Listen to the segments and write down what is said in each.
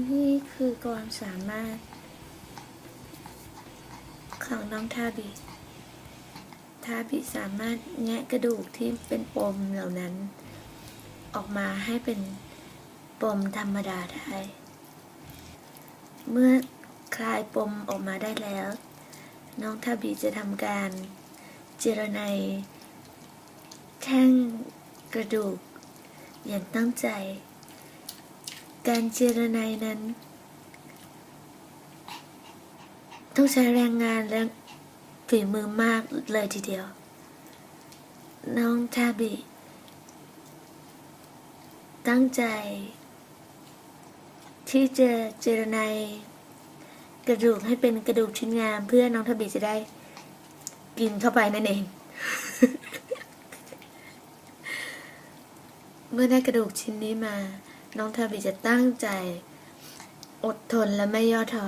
นี่คือความสามารถ ของน้องทาบิทาบิสามารถแงะกระดูกที่เป็นปมเหล่านั้น ออกมาให้เป็นปมธรรมดาได้ เมื่อคลายปมออกมาได้แล้ว น้องทาบิจะทำการเจรไนแท่งกระดูกอย่างตั้งใจ การเจรไนยนั้น ต้องใช้แรงงานและฝีมือมากเลยทีเดียว น้องทาบิ ตั้งใจ ที่จะเจรไนยกระดูกให้เป็นกระดูกชิ้นงามเพื่อน้องทาบิจะได้กินเข้าไปนั่นเอง เมื่อได้กระดูกชิ้นนี้มา น้องทาบิจะตั้งใจ อดทนและไม่ย่อท้อ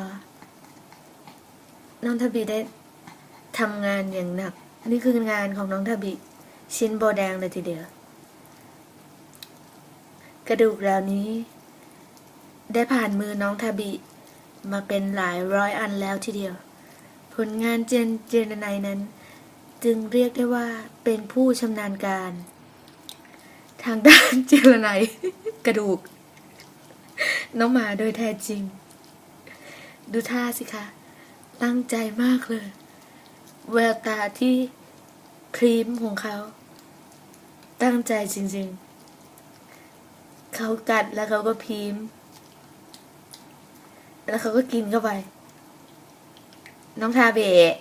น้องทาบิได้ทำงานอย่างหนัก นี่คืองานของน้องทาบิชิ้นโบแดงเลยทีเดียว กระดูกเหล่านี้ ได้ผ่านมือน้องทาบิมาเป็นหลายร้อยอันแล้วทีเดียว ผลงานเจนเจนไนนั้น จึงเรียกได้ว่าเป็นผู้ชำนาญการ ทางด้านเจรไนยกระดูก น้องหมาโดยแท้จริง ดูท่าสิคะ ตั้งใจมากเลย แววตาที่พรีมของเขา ตั้งใจจริงๆ เขากัดแล้วเขาก็พรีม แล้วเขาก็กินเข้าไป น้องทาเบะ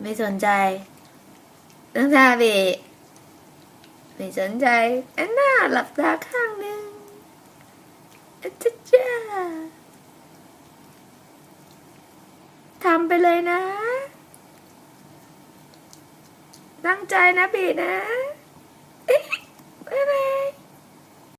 ไม่สนใจ น้องทาเบะไม่สนใจอันน่าหลับตาข้างหนึ่ง อะจ้าจ้าทำไปเลยนะ ตั้งใจนะบีนะ บ๊ายบาย